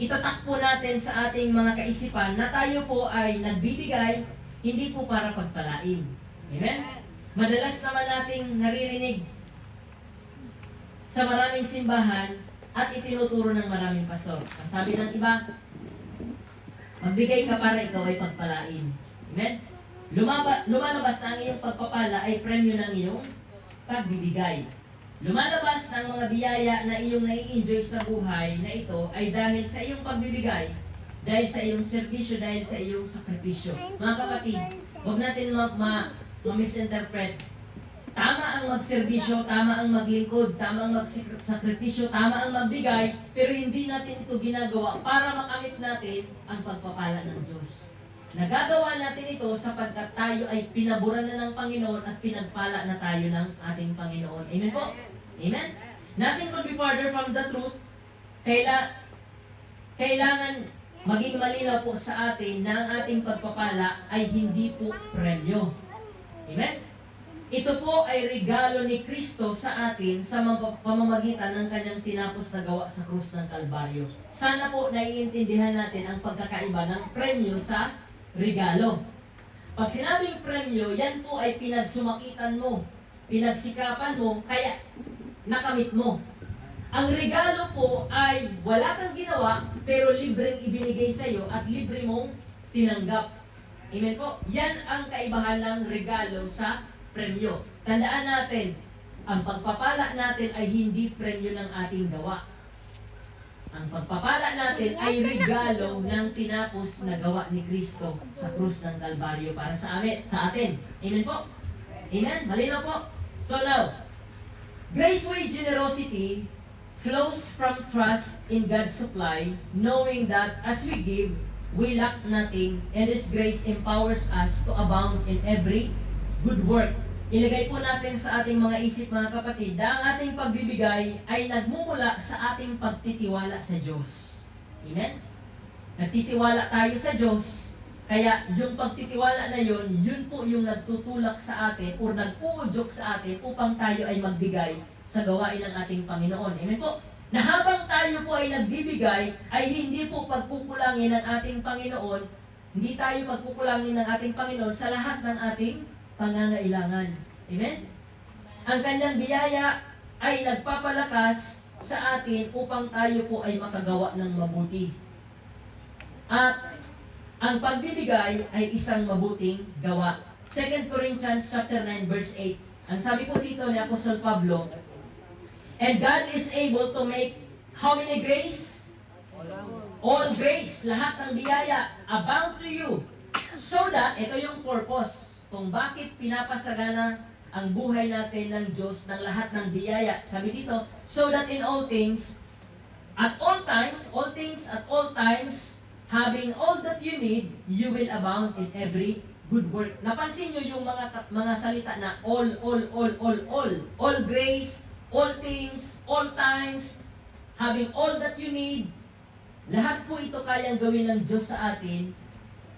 itatak po natin sa ating mga kaisipan na tayo po ay nagbibigay, hindi po para pagpalain. Amen? Madalas naman nating naririnig sa maraming simbahan at itinuturo ng maraming pastor. Ang sabi ng iba, magbigay ka para ikaw ay pagpalain. Amen? Lumaba, lumalabas na ang iyong pagpapala ay premyo ng iyong pagbibigay. Lumalabas ng mga biyaya na iyong nai-enjoy sa buhay na ito ay dahil sa iyong pagbibigay, dahil sa iyong serbisyo, dahil sa iyong sakripisyo. Mga kapatid, huwag natin ma- ma- ma-misinterpret. Tama ang magserbisyo, tama ang maglingkod, tama ang magsakripisyo, tama ang magbigay, pero hindi natin ito ginagawa para makamit natin ang pagpapala ng Diyos. Nagagawa natin ito sapagkat tayo ay pinaburan na ng Panginoon at pinagpala na tayo ng ating Panginoon. Amen po? Amen? Nothing could be farther from the truth. Kaila, kailangan maging malinaw po sa atin na ang ating pagpapala ay hindi po premyo. Amen? Ito po ay regalo ni Kristo sa atin sa pamamagitan ng kanyang tinapos na gawa sa krus ng Kalbaryo. Sana po naiintindihan natin ang pagkakaiba ng premyo sa regalo. Pag sinabing premyo, yan po ay pinagsumakitan mo, pinagsikapan mo, kaya nakamit mo. Ang regalo po ay wala kang ginawa, pero libreng ibinigay sa iyo at libre mong tinanggap. Amen po? Yan ang kaibahan ng regalo sa premyo. Tandaan natin, ang pagpapala natin ay hindi premyo ng ating gawa. Ang pagpapala natin ay regalo ng tinapos na gawa ni Kristo sa krus ng Kalbaryo para sa amin, sa atin. Amen po? Amen? Malinaw po? So now, grace way generosity flows from trust in God's supply, knowing that as we give, we lack nothing, and His grace empowers us to abound in every good work. Ilagay po natin sa ating mga isip mga kapatid na ang ating pagbibigay ay nagmumula sa ating pagtitiwala sa Diyos. Amen? Nagtitiwala tayo sa Diyos, kaya yung pagtitiwala na yun, yun po yung nagtutulak sa atin o nag-uudyok sa atin upang tayo ay magbigay sa gawain ng ating Panginoon. Amen po? Na habang tayo po ay nagbibigay, ay hindi po pagkukulangin ng ating Panginoon, hindi tayo pagkukulangin ng ating Panginoon sa lahat ng ating pangangailangan. Amen? Ang kanyang biyaya ay nagpapalakas sa atin upang tayo po ay makagawa ng mabuti. At ang pagbibigay ay isang mabuting gawa. 2 Corinthians chapter 9 verse 8. Ang sabi po dito ni Apostol Pablo, And God is able to make how many grace? All grace, lahat ng biyaya, abound to you. So that, ito yung purpose, kung bakit pinapasagana ang buhay natin ng Diyos ng lahat ng biyaya. Sabi dito, so that in all things, at all times, all things at all times, having all that you need, you will abound in every good work. Napansin nyo yung mga mga salita na all, all, all, all, all. All grace, all things, all times, having all that you need. Lahat po ito kayang gawin ng Diyos sa atin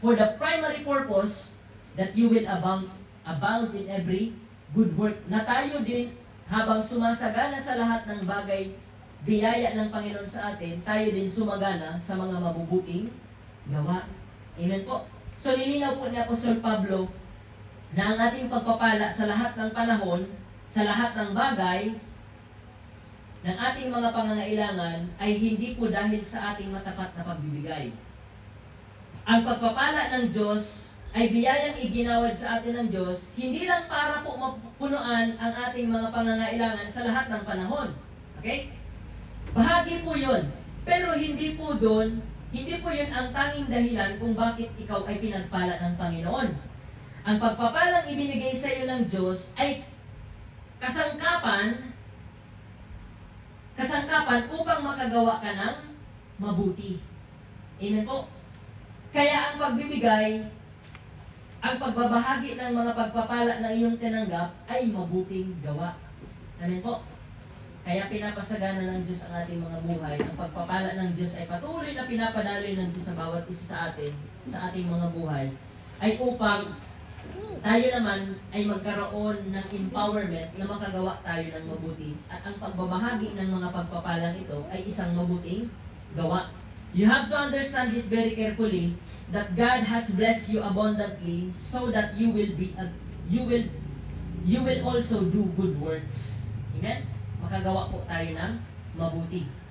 for the primary purpose that you will abound, abound in every good work. Na tayo din, habang sumasagana sa lahat ng bagay, biyaya ng Panginoon sa atin, tayo din sumagana sa mga mabubuting gawa. Amen po. So nilinaw po ni Apostol Pablo na ang ating pagpapala sa lahat ng panahon, sa lahat ng bagay, ng ating mga pangangailangan ay hindi po dahil sa ating matapat na pagbibigay. Ang pagpapala ng Diyos ay biyayang iginawad sa atin ng Diyos, hindi lang para po mapunuan ang ating mga pangangailangan sa lahat ng panahon. Okay? Bahagi po yun. Pero hindi po doon, hindi po yun ang tanging dahilan kung bakit ikaw ay pinagpala ng Panginoon. Ang pagpapalang ibinigay sa iyo ng Diyos ay kasangkapan kasangkapan upang makagawa ka ng mabuti. Amen po. Kaya ang pagbibigay, ang pagbabahagi ng mga pagpapala na iyong tinanggap ay mabuting gawa. Amen po. Kaya pinapasagana ng Diyos ang ating mga buhay. Ang pagpapala ng Diyos ay patuloy na pinapadaloy ng Diyos sa bawat isa sa atin, sa ating mga buhay, ay upang tayo naman ay magkaroon ng empowerment na makagawa tayo ng mabuti. At ang pagbabahagi ng mga pagpapalang ito ay isang mabuting gawa. You have to understand this very carefully that God has blessed you abundantly so that you will be a, you will you will also do good works. Amen? Makagawa po tayo ng mabuti.